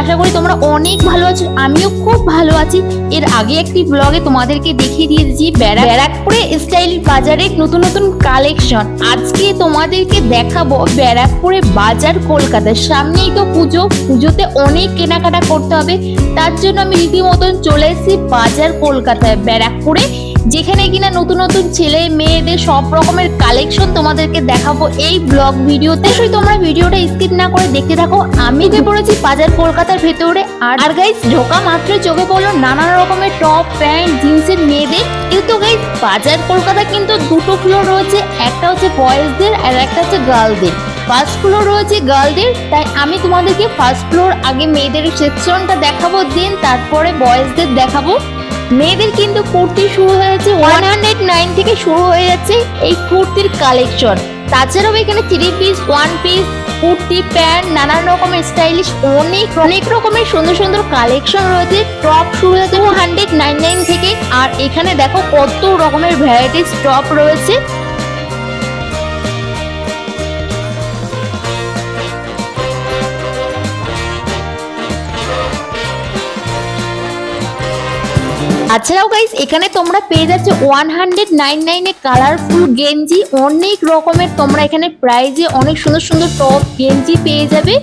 আশা করি তোমরা অনেক ভালো আছো। আমিও খুব ভালো আছি। এর আগে একটি ব্লগে তোমাদেরকে দেখিয়ে দিয়েছি ব্যারাক ব্যারাকপুরে স্টাইল বাজারের নতুন নতুন কালেকশন আজকে তোমাদেরকে দেখাবো ব্যারাকপুরে বাজার কলকাতার সামনেই তো পুজো। পুজোতে অনেক কেনাকাটা করতে হবে। তার জন্য আমি রীতিমতন চলে এসেছি বাজার কলকাতায়। ব্যারাকপুরে যেখানে কিনা নতুন নতুন ছেলে মেয়েদের সব রকমের কালেকশন তোমাদেরকে দেখাবো এই ব্লগ ভিডিওতে। সেই তোমরা ভিডিওটা স্কিপ না করে দেখতে থাকো। আমি যে পড়েছি বাজার কলকাতার ভেতরে। আর গাইস ঢোকা মাত্র চোখে পড়ল নানান রকমের টপ প্যান্ট জিন্সের মেয়েদের। কিন্তু গাইস বাজার কলকাতা কিন্তু দুটো ফ্লোর রয়েছে। একটা হচ্ছে বয়েজদের আর একটা হচ্ছে গার্লদের ফার্স্ট ফ্লোর রয়েছে গার্লদের তাই আমি তোমাদেরকে ফার্স্ট ফ্লোর আগে মেয়েদের সেকশনটা দেখাবো দেন তারপরে বয়েজদের দেখাবো। মেয়েদের কিন্তু কুর্তি শুরু হয়েছে ওয়ান হান্ড্রেড নাইন থেকে শুরু হয়ে যাচ্ছে এই কুর্তির কালেকশন তাছাড়াও এখানে three piece one piece kurti, pant, নানান রকমের স্টাইলিশ অনেক অনেক রকমের সুন্দর সুন্দর কালেকশন রয়েছে। টপ শুরু হয়েছে টু হান্ড্রেড নাইন নাইন থেকে। আর এখানে দেখো কত রকমের ভ্যারাইটিস টপ রয়েছে। তাছাড়াও গাইস এখানে তোমরা পেয়ে যাচ্ছে ওয়ান হান্ড্রেড নাইন নাইনে কালারফুল গেঞ্জি। অনেক রকমের তোমরা এখানে প্রাইজে অনেক সুন্দর সুন্দর টপ গেঞ্জি পেয়ে যাবে।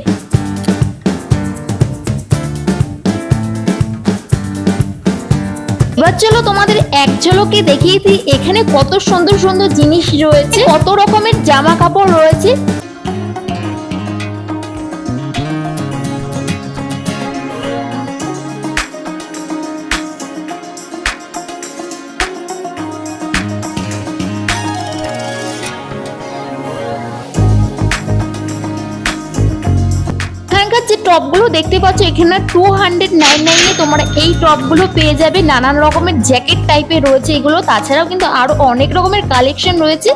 এবার চলো তোমাদের এক ঝলকে দেখিয়ে দিই, এখানে কত সুন্দর সুন্দর জিনিস রয়েছে, কত রকমের জামা কাপড় রয়েছে। যে টপগুলো দেখতে পাচ্ছ, এখানে টু হান্ড্রেড নাইন নাইনে তোমরা এই টপগুলো পেয়ে যাবে। নানান রকমের জ্যাকেট টাইপের রয়েছে এগুলো। তাছাড়াও কিন্তু আরও অনেক রকমের কালেকশন রয়েছে।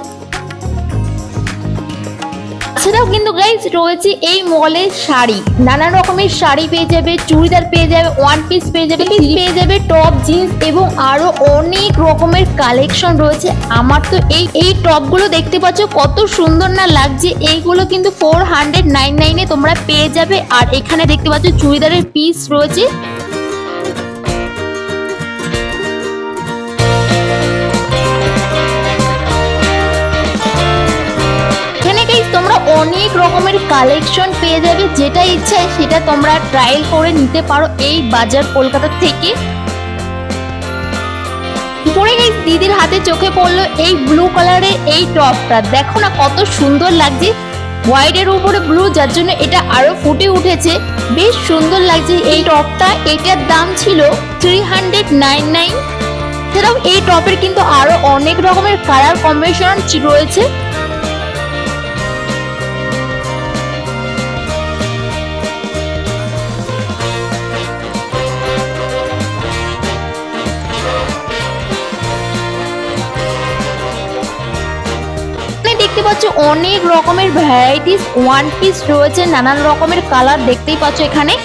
তাছাড়াও কিন্তু গাইজ রয়েছে এই মলে শাড়ি। নানান রকমের শাড়ি পেয়ে যাবে চুড়িদার পেয়ে যাবে ওয়ান পিস পেয়ে যাবে পেয়ে যাবে টপ জিন্স এবং আরও অনেক রকমের কালেকশন রয়েছে। আমার তো এই এই টপগুলো দেখতে পাচ্ছ কত সুন্দর না লাগছে। এইগুলো কিন্তু ফোর হান্ড্রেড নাইন নাইনে তোমরা পেয়ে যাবে। আর এখানে দেখতে পাচ্ছ চুড়িদারের পিস রয়েছে। রকমের কালেকশন পেয়ে যাবে, যেটা ইচ্ছা সেটা তোমরা ট্রায়াল করে নিতে পারো এই বাজার কলকাতা থেকে। পরে গাইস দিদির হাতে চোখে পড়ল এই ব্লু কালারের এই টপটা। দেখো না কত সুন্দর লাগছে। হোয়াইটের উপরে ব্লু যার জন্য এটা আরও ফুটে উঠেছে। বেশ সুন্দর লাগছে এই টপটা। এটার দাম ছিল থ্রি হান্ড্রেড নাইন নাইন এছাড়াও এই টপের কিন্তু আরও অনেক রকমের কালার কম্বিনেশন রয়েছে। পাচ্ছ অনেক রকমের ভ্যারাইটিস ওয়ান পিস রয়েছে, নানান রকমের কালার দেখতেই পাচ্ছ এখানে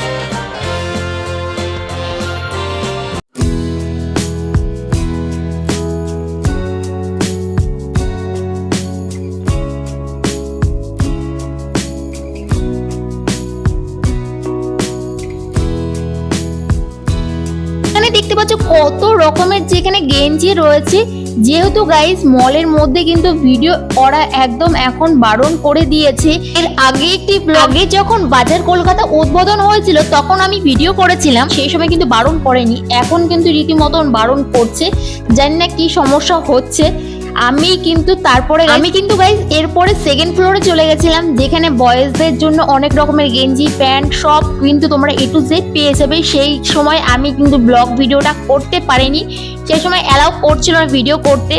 দেখতে পাচ্ছ কত রকমের যেখানে গেঞ্জি রয়েছে। যেহেতু গাইস মলের মধ্যে কিন্তু ভিডিও করা একদম এখন বারণ করে দিয়েছে। এর আগে একটি ব্লগে যখন বাজার কলকাতা উদ্বোধন হয়েছিল, তখন আমি ভিডিও করেছিলাম, সেই সময় কিন্তু বারণ করেনি। এখন কিন্তু রীতিমতন বারণ করছে। জানি না কি সমস্যা হচ্ছে। আমি কিন্তু তারপরে আমি কিন্তু গাইস এরপরে সেকেন্ড ফ্লোরে চলে গেছিলাম যেখানে বয়েজদের জন্য অনেক রকমের গেঞ্জি প্যান্ট সব কিন্তু তোমরা এ টু জেড পেয়ে যাবে। সেই সময় আমি কিন্তু ব্লগ ভিডিওটা করতে পারিনি। সেই সময় অ্যালাউ করছিল না ভিডিও করতে।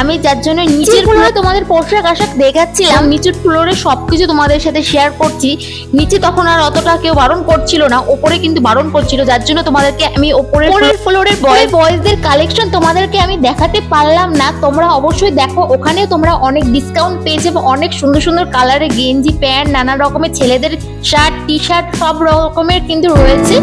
আমি যার জন্য নিচের ফ্লোরে তোমাদের পোশাক আশাক দেখাচ্ছিলাম নিচের ফ্লোরে সবকিছু তোমাদের সাথে শেয়ার করছি। নিচে তখন আর অতটা কেউ বারণ করছিল না ওপরে কিন্তু বারণ করছিল যার জন্য তোমাদেরকে আমি ওপরের ফ্লোরের বয় বয়েজদের কালেকশন তোমাদেরকে আমি দেখাতে পারলাম না। তোমরা অবশ্যই দেখো, ওখানেও তোমরা অনেক ডিসকাউন্ট পেয়ে যাবে, অনেক সুন্দর সুন্দর কালারের গেঞ্জি, প্যান্ট, নানা রকমের ছেলেদের শার্ট টি শার্ট সব রকমের কিন্তু রয়েছে।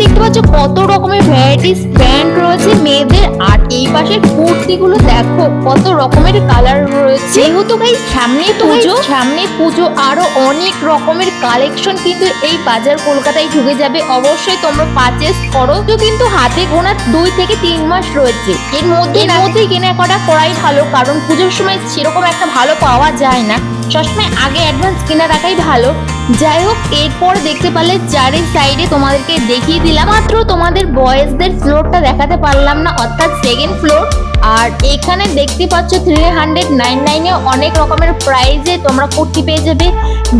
দেখতে পাচ্ছ কত রকমের ভ্যারাইটিস প্যান্ট রয়েছে মেয়েদের আর এই পাশের কুর্তিগুলো দেখো কত রকমের কালার রয়েছে। যেহেতু ভাই সামনে পুজো। সামনে পুজো আরও অনেক রকমের কালেকশন কিন্তু এই বাজার কলকাতায় ঢুকে যাবে। অবশ্যই তোমরা পারচেস করো। তো কিন্তু হাতে গোনা দুই থেকে তিন মাস রয়েছে। এর মধ্যে এর মধ্যে কেনাকাটা করাই ভালো কারণ পুজোর সময় সেরকম একটা ভালো পাওয়া যায় না। সবসময় আগে অ্যাডভান্স কিনে রাখাই ভালো। যাই হোক এরপর দেখতে পারলে চারের সাইডে তোমাদেরকে দেখিয়ে দিলাম। মাত্র তোমাদের বয়েজদের ফ্লোরটা দেখাতে পারলাম না অর্থাৎ সেকেন্ড ফ্লোর আর এখানে দেখতে পাচ্ছ থ্রি হান্ড্রেড নাইন নাইনে অনেক রকমের প্রাইজে তোমরা কুর্তি পেয়ে যাবে।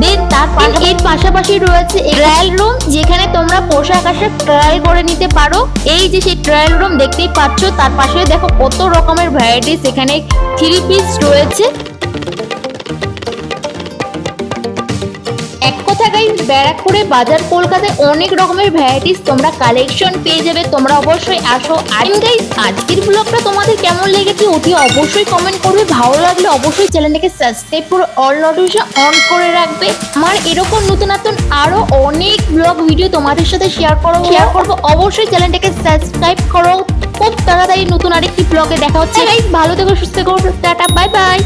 দেন তার এর পাশাপাশি রয়েছে ট্রায়াল রুম যেখানে তোমরা পোশাক আশাক ট্রায়াল করে নিতে পারো। এই যে সেই ট্রায়াল রুম দেখতেই পাচ্ছ তার পাশে দেখো কত রকমের ভ্যারাইটিস এখানে থ্রি পিস রয়েছে। ব্যারাকপুরে বাজার কলকাতায় অনেক রকমের ভ্যারাইটিস তোমরা কালেকশন পেয়ে যাবে। তোমরা অবশ্যই আসো। আর গাইস আজকের ব্লগটা তোমাদের কেমন লেগেছে অতি অবশ্যই কমেন্ট করবে। ভালো লাগলে অবশ্যই চ্যানেলটাকে সাবস্ক্রাইব করে অল নোটিফিকেশন অন করে রাখবে। আমার এরকম নতুন নতুন আরও অনেক ব্লগ ভিডিও তোমাদের সাথে শেয়ার করো শেয়ার করব। অবশ্যই চ্যানেলটাকে সাবস্ক্রাইব করো। খুব তাড়াতাড়ি নতুন আরেকটি ব্লগে দেখা হচ্ছে। ভালো থেকো, সুস্থ থেকো। Tata bye bye